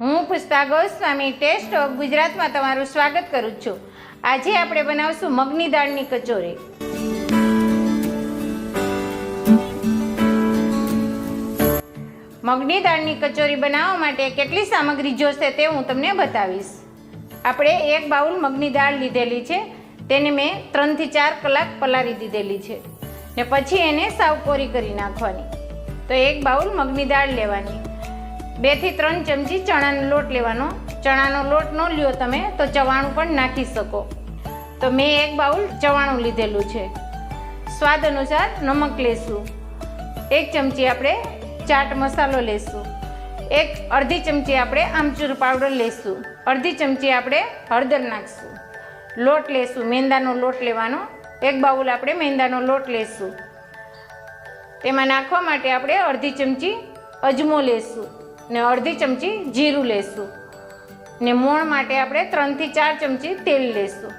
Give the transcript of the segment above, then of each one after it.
હું Pushpa Goswami test of ગુજરાતમાં તમારું સ્વાગત કરું છું. આજે આપણે બનાવશું મગની દાળની કચોરી. મગની દાળની કચોરી બનાવવા માટે કેટલી સામગ્રી જોશે તે હું તમને બતાવીશ. આપણે એક બાઉલ મગની દાળ લીધેલી છે. તેને મેં ત્રણથી ચાર કલાક પલાળી દીધેલી છે. ને પછી એને સાવ કોરી કરી નાખવાની. તો એક બાઉલ મગની દાળ લેવાની. બેથી ત્રણ ચમચી ચણાનો લોટ લેવાનો. ચણાનો લોટ ન લ્યો તમે, તો ચવાણું પણ નાખી શકો. તો મેં એક બાઉલ ચવાણું લીધેલું છે. સ્વાદ અનુસાર નમક લેશું. એક ચમચી આપણે ચાટ મસાલો લેશું. એક અડધી ચમચી આપણે આમચૂર પાવડર લેશું. અડધી ચમચી આપણે હળદર નાખશું. લોટ લેશું, મેંદાનો લોટ લેવાનો. એક બાઉલ આપણે મેંદાનો લોટ લેશું. તેમાં નાખવા માટે આપણે અડધી ચમચી અજમો લેશું. ને અડધી ચમચી જીરું લેશું. ને મોણ માટે આપણે ત્રણથી ચાર ચમચી તેલ લેશું.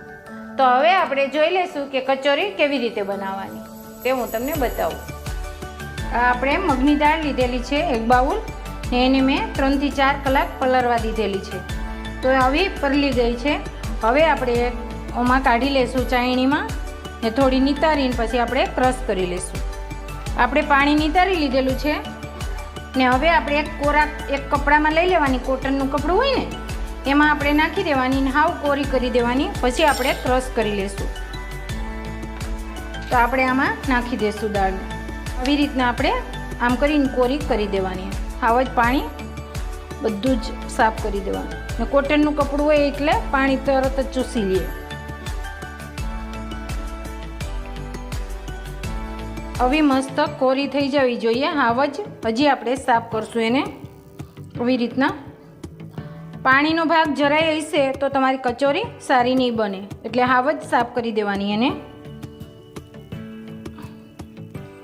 તો હવે આપણે જોઈ લઈશું કે કચોરી કેવી રીતે બનાવવાની. તે હું તમને બતાવું. આપણે મગની દાળ લીધેલી છે એક બાઉલ, ને એને મેં ત્રણથી ચાર કલાક પલરવા દીધેલી છે. તો આવી પરલી ગઈ છે. હવે આપણે ઓમાં કાઢી લેશું ચાયણીમાં ને થોડી નિતારીને પછી આપણે ક્રશ કરી લઈશું. આપણે પાણી નિતારી લીધેલું છે. ને હવે આપણે એક કોરા એક કપડામાં લઈ લેવાની, કોટનનું કપડું હોય ને, એમાં આપણે નાખી દેવાની ને હાવ કોરી કરી દેવાની, પછી આપણે ક્રશ કરી લેશું. તો આપણે આમાં નાખી દેશું દાળ. આવી રીતના આપણે આમ કરીને કોરી કરી દેવાની. હાવ જ પાણી બધું જ સાફ કરી દેવાનું. ને કોટનનું કપડું હોય એટલે પાણી તરત જ ચૂસી લે આવી મસ્ત કોરી થઈ જવી જોઈએ. હાવ જ. હજી આપણે સાફ કરશું એને. આવી રીતના. પાણીનો ભાગ જરાય હશે તો તમારી કચોરી સારી નહીં બને. એટલે હાવ જ સાફ કરી દેવાની એને.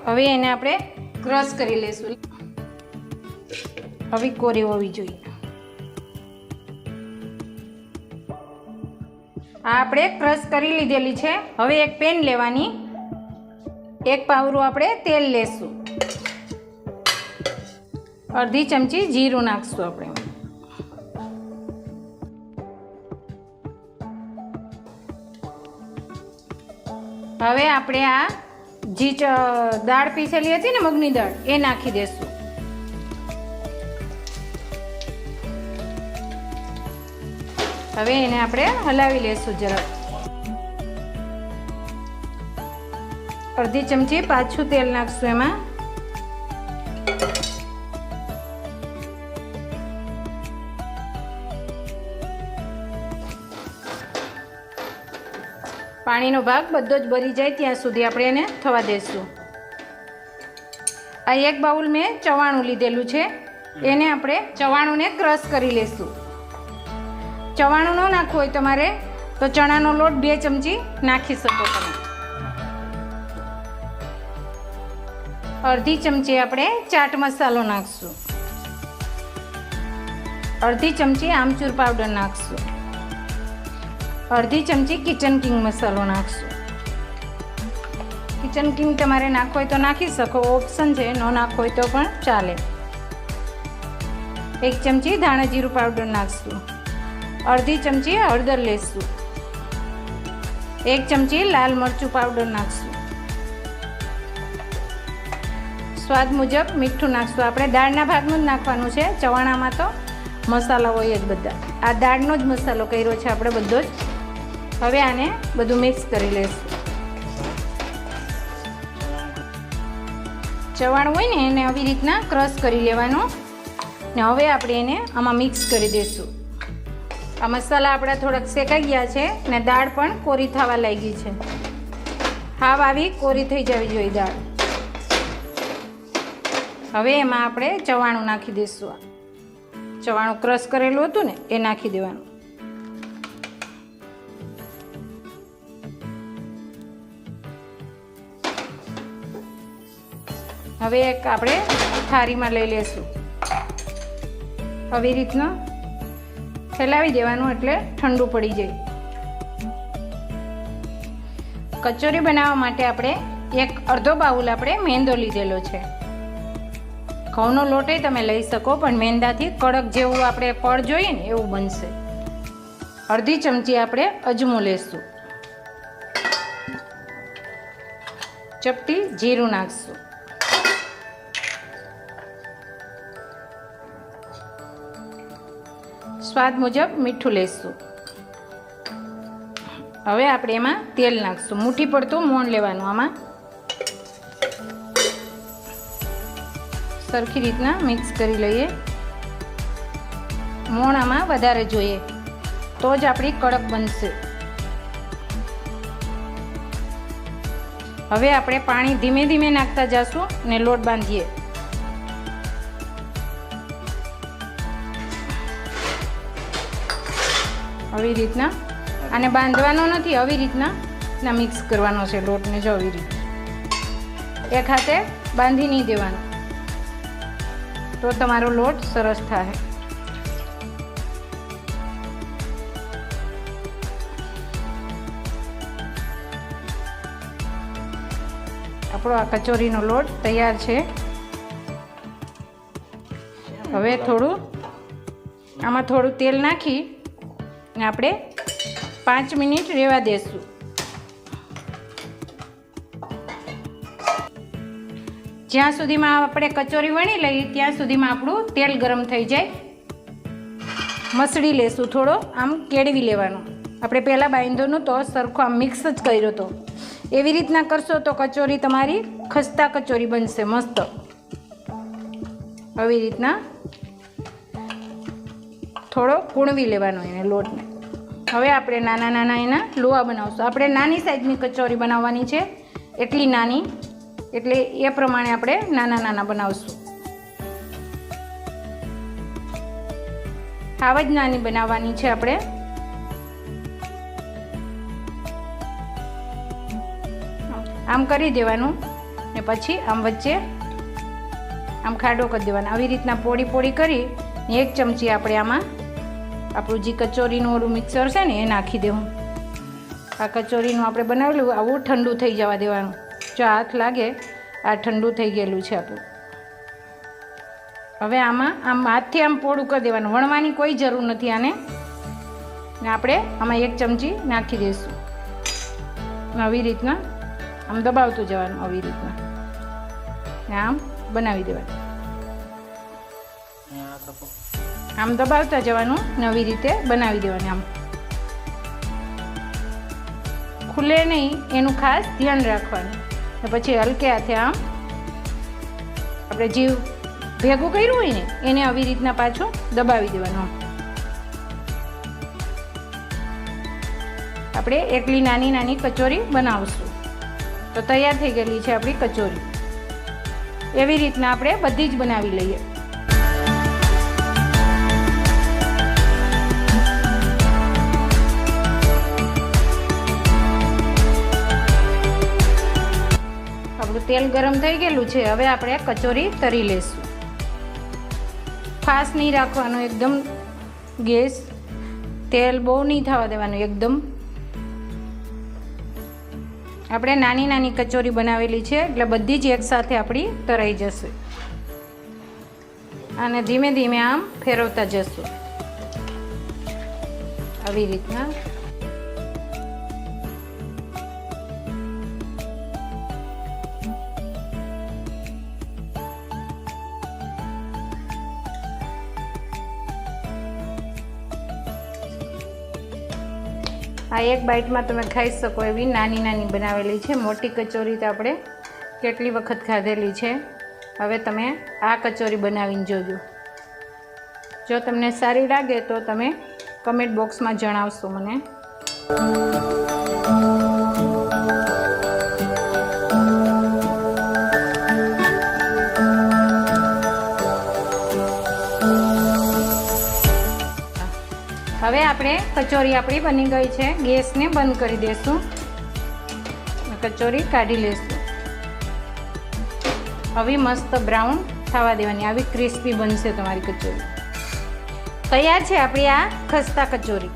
હવે એને આપણે ક્રશ કરી લેશું. હવે કોરી હોવી જોઈએ. આ આપણે ક્રશ કરી લીધેલી છે. હવે એક પેન લેવાની. એક પાવરું આપણે તેલ લેશું. અડધી ચમચી જીરું નાખશું આપણે. હવે આપણે આ જી દાળ પીસેલી હતી ને મગની દાળ, એ નાખી દેશું. હવે એને આપણે હલાવી લેશું જરા અડધી ચમચી પાછું તેલ નાખશું એમાં. પાણીનો ભાગ બધો જ ભરી જાય ત્યાં સુધી આપણે એને થવા દઈશું આ એક બાઉલ મેં ચવાણું લીધેલું છે. એને આપણે ચવાણુંને ક્રશ કરી લેશું. ચવાણું ન નાખવું હોય તમારે, તો ચણાનો લોટ બે ચમચી નાખી શકો તમે. અડધી ચમચી આપણે ચાટ મસાલો નાખશું. અડધી ચમચી આમચૂર પાવડર નાખશું. અડધી ચમચી કિચન કિંગ મસાલો નાખશું. કિચન કિંગ તમારે નાખવો હોય તો નાખી શકો, ઓપ્શન છે, ન નાખવો હોય તો પણ ચાલે. એક ચમચી ધાણા જીરું પાવડર નાખશું. અડધી ચમચી હળદર લેશું. એક ચમચી લાલ મરચું પાવડર નાખશું. સ્વાદ મુજબ મીઠું નાખશું. આપણે દાળના ભાગનું જ નાખવાનું છે. ચવાણામાં તો મસાલા હોય જ બધા. આ દાળનો જ મસાલો કર્યો છે આપણે બધો જ. હવે આને બધું મિક્સ કરી લઈશું ચવાણું હોય ને એને આવી રીતના ક્રશ કરી લેવાનું. ને હવે આપણે એને આમાં મિક્સ કરી દઈશું આ મસાલા આપણા થોડાક શેકાઈ ગયા છે ને દાળ પણ કોરી થવા લાગી છે. હાવ આવી કોરી થઈ જવી જોઈએ દાળ. હવે એમાં આપણે ચવાણું નાખી દઈશું આ. ચવાણું ક્રશ કરેલું હતું ને, એ નાખી દેવાનું. હવે એક આપણે થાળીમાં લઈ લેશું. આવી રીતના ફેલાવી દેવાનું એટલે ઠંડુ પડી જાય. કચોરી બનાવવા માટે આપણે એક અડધો બાઉલ આપણે મેંદો લીધેલો છે. ઘઉંનો લોટે તમે લઈ શકો, પણ મેંદાથી કડક જેવું આપણે પડ જોઈએ ને એવું બનશે. અડધી ચમચી આપણે અજમો લેશું. ચપટી જીરું નાખશું. સ્વાદ મુજબ મીઠું લેશું. હવે આપણે એમાં તેલ નાખશું. મુઠ્ઠી પડતું મોણ લેવાનું આમાં. સરખી રીતના મિક્સ કરી લઈએ. મોણામાં વધારે જોઈએ. તો જ આપણી કડક બનશે. હવે આપણે પાણી ધીમે ધીમે નાખતા જશું ને લોટ બાંધીએ. આવી રીતના. આને બાંધવાનો નથી, આવી રીતના. મિક્સ કરવાનો છે લોટને જો આવી રીતે એક હાથે બાંધી નહીં દેવાનો. તો તમારો લોટ સરસ થાય આપણો આ કચોરીનો લોટ તૈયાર છે. હવે થોડું, આમાં થોડું તેલ નાખી, ને આપણે પાંચ મિનિટ રહેવા દેશું. જ્યાં સુધીમાં આપણે કચોરી વણી લઈએ, ત્યાં સુધીમાં આપણું તેલ ગરમ થઈ જાય. મસળી લેશું થોડો, આમ કેળવી લેવાનું. આપણે પહેલાં બાંધોનું તો સરખો આમ મિક્સ જ કર્યો હતો. એવી રીતના કરશો તો કચોરી તમારી ખસ્તા કચોરી બનશે મસ્ત. આવી રીતના થોડો કૂણવી લેવાનો એને લોટને. હવે આપણે નાના નાના એના લોવા બનાવશું. આપણે નાની સાઈઝની કચોરી બનાવવાની છે. એટલી નાની એટલે એ પ્રમાણે આપણે નાના નાના બનાવશું. આવા જ નાની બનાવવાની છે આપણે. આમ કરી દેવાનું ને પછી આમ વચ્ચે આમ ખાડો કરી દેવાનો. આવી રીતના પોડી પોડી કરી ને એક ચમચી આપણે આમાં આપણું જે કચોરીનું ઓલું મિક્સર છે ને એ નાખી દેવું. આ કચોરીનું આપણે બનાવેલું, આવું ઠંડુ થઈ જવા દેવાનું. જો હાથ લાગે, આ ઠંડુ થઈ ગયેલું છે આપણું. હવે આમાં, આમ હાથથી આમ પોળું કરી દેવાનું. વણવાની કોઈ જરૂર નથી આને. ને આપણે આમાં એક ચમચી નાખી દઈશું. આવી રીતના આમ દબાવતું જવાનું આવી રીતના. ને આમ બનાવી દેવાનું. આમ દબાવતા જવાનું નવી રીતે બનાવી દેવાની આમ. ખુલે નહીં, એનું ખાસ ધ્યાન રાખવાનું. ને પછી હલકે હાથે આમ આપણે જીવ ભેગું કર્યું હોય ને, એને આવી રીતના પાછું દબાવી દેવાનું. આપણે એકલી નાની નાની કચોરી બનાવશું. તો તૈયાર થઈ ગયેલી છે આપણી કચોરી. એવી રીતના આપણે બધી જ બનાવી લઈએ. તેલ ગરમ થઈ ગયેલું છે, હવે આપણે કચોરી તરી લેશું. ફાસ્ટ નહીં રાખવાનું, એકદમ ગેસ, તેલ બહુ નહીં થવા દેવાનું, એકદમ. આપણે નાની નાની કચોરી બનાવેલી છે, એટલે બધી જ એકસાથે આપણી તરાઈ જશે. અને ધીમે ધીમે આમ ફેરવતા જશું. આવી રીતના. આ એક બાઇટમાં તમે ખાઈ શકો એવી નાની નાની બનાવેલી છે. મોટી કચોરી તો આપણે કેટલી વખત ખાધેલી છે. હવે તમે આ કચોરી બનાવીને જોજો. જો તમને સારી લાગે તો તમે કમેન્ટ બોક્સમાં જણાવશો મને. આપણે કચોરી આપણી બની ગઈ છે. ગેસને બંધ કરી દઈશું કચોરી કાઢી લેશું. હવે મસ્ત બ્રાઉન થવા દેવાની. આવી ક્રિસ્પી બનશે તમારી કચોરી. તૈયાર છે આપણી આ ખસ્તા કચોરી.